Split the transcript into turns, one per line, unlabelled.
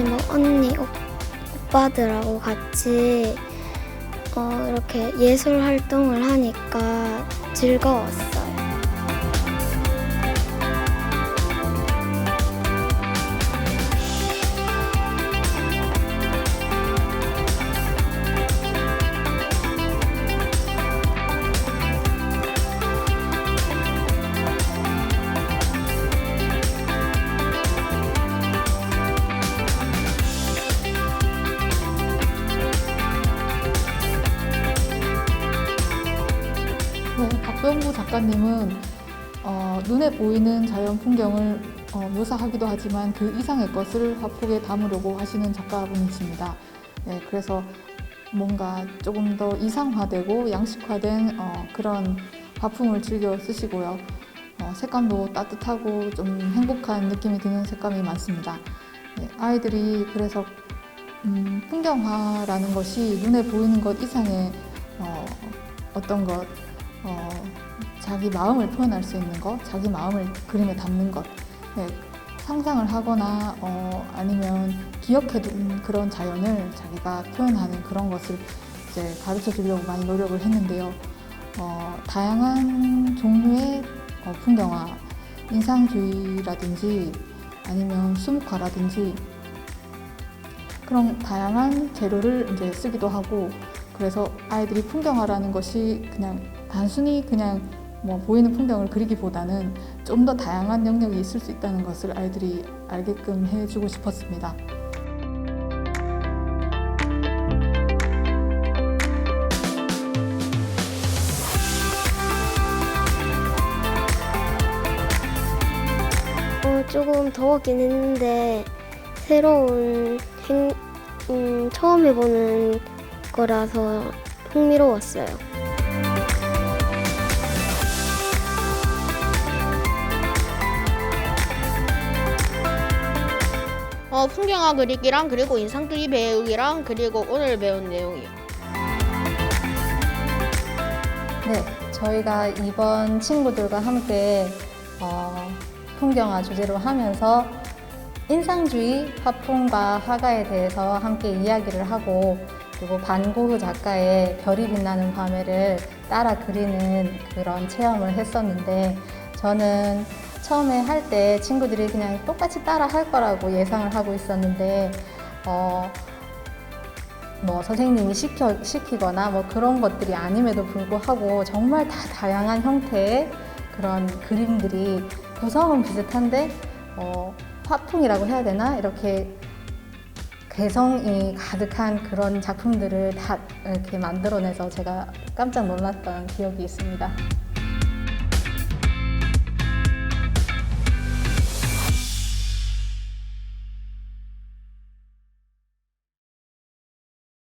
뭐 언니, 오, 오빠들하고 같이 어, 이렇게 예술 활동을 하니까 즐거웠어
박병구 작가님은 어, 눈에 보이는 자연 풍경을 어, 묘사하기도 하지만 그 이상의 것을 화폭에 담으려고 하시는 작가분이십니다. 네, 그래서 뭔가 조금 더 이상화되고 양식화된 어, 그런 화풍을 즐겨 쓰시고요. 어, 색감도 따뜻하고 좀 행복한 느낌이 드는 색감이 많습니다. 네, 아이들이 그래서 음, 풍경화라는 것이 눈에 보이는 것 이상의 어, 어떤 것 어, 자기 마음을 표현할 수 있는 것, 자기 마음을 그림에 담는 것, 네, 상상을 하거나 어, 아니면 기억해둔 그런 자연을 자기가 표현하는 그런 것을 이제 가르쳐 주려고 많이 노력을 했는데요. 어, 다양한 종류의 어, 풍경화, 인상주의라든지 아니면 수묵화라든지 그런 다양한 재료를 이제 쓰기도 하고 그래서 아이들이 풍경화라는 것이 그냥 단순히 그냥 뭐 보이는 풍경을 그리기보다는 좀 더 다양한 영역이 있을 수 있다는 것을 아이들이 알게끔 해주고 싶었습니다.
어, 조금 더웠긴 했는데 새로운 행, 음, 처음 해보는 거라서 흥미로웠어요.
어, 풍경화 그리기랑 그리고 인상주의 배우기랑 그리고 오늘 배운 내용이요.
네, 저희가 이번 친구들과 함께 어, 풍경화 주제로 하면서 인상주의 화풍과 화가에 대해서 함께 이야기를 하고 그리고 반고흐 작가의 별이 빛나는 밤에를 따라 그리는 그런 체험을 했었는데 저는 처음에 할 때 친구들이 그냥 똑같이 따라 할 거라고 예상을 하고 있었는데 어, 뭐 선생님이 시켜, 시키거나 뭐 그런 것들이 아님에도 불구하고 정말 다 다양한 형태의 그런 그림들이 구성은 비슷한데 어, 화풍이라고 해야 되나 이렇게 개성이 가득한 그런 작품들을 다 이렇게 만들어내서 제가 깜짝 놀랐던 기억이 있습니다.